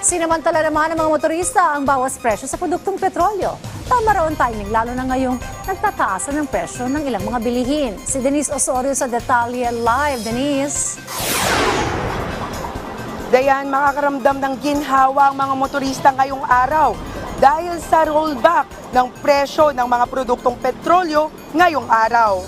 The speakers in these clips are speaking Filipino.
Sinamantala naman ng mga motorista ang bawas presyo sa produktong petrolyo. Tama raw ang timing, lalo na ngayong nagtataasan ng presyo ng ilang mga bilihin. Si Denise Osorio sa Detalye Live. Denise? Dayan, makakaramdam ng ginhawa ang mga motorista ngayong araw dahil sa rollback ng presyo ng mga produktong petrolyo ngayong araw.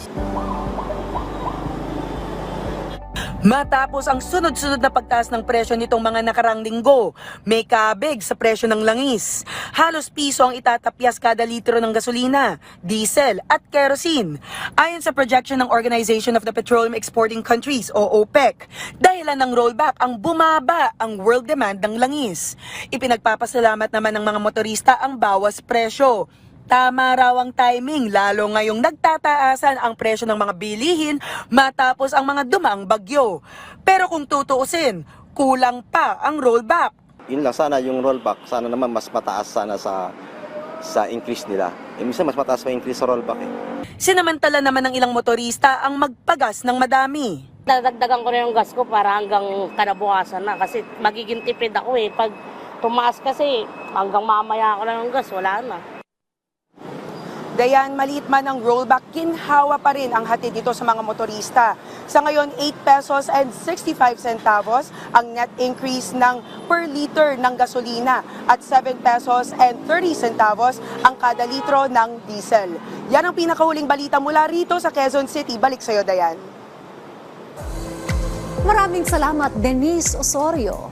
Matapos ang sunod-sunod na pagtaas ng presyo nitong mga nakarang linggo, may kabig sa presyo ng langis. Halos piso ang itatapyas kada litro ng gasolina, diesel at kerosene. Ayon sa projection ng Organization of the Petroleum Exporting Countries o OPEC, dahilan ng rollback ang bumaba ang world demand ng langis. Ipinagpapasalamat naman ng mga motorista ang bawas presyo. Tama raw ang timing lalo ngayong nagtataasan ang presyo ng mga bilihin matapos ang mga dumaang bagyo. Pero kung tutuusin, kulang pa ang rollback. yun lang sana yung rollback sana naman mas mataas sana sa sa increase nila eh minsan mas mataas pa yung increase sa rollback eh Sinamantala naman ng ilang motorista ang magpagas ng madami. Dadagdagan ko na yung gas ko para hanggang kanabukasan na kasi magiging tipid ako eh. Pag tumaas kasi hanggang mamaya ako na ng gas, wala na. Dayan, maliit man ang rollback, ginhawa pa rin ang hatid dito sa mga motorista. Sa ngayon, 8 pesos and 65 centavos ang net increase ng per liter ng gasolina at 7 pesos and 30 centavos ang kada litro ng diesel. Yan ang pinakahuling balita mula rito sa Quezon City. Balik sa'yo, Dayan. Maraming salamat, Denise Osorio.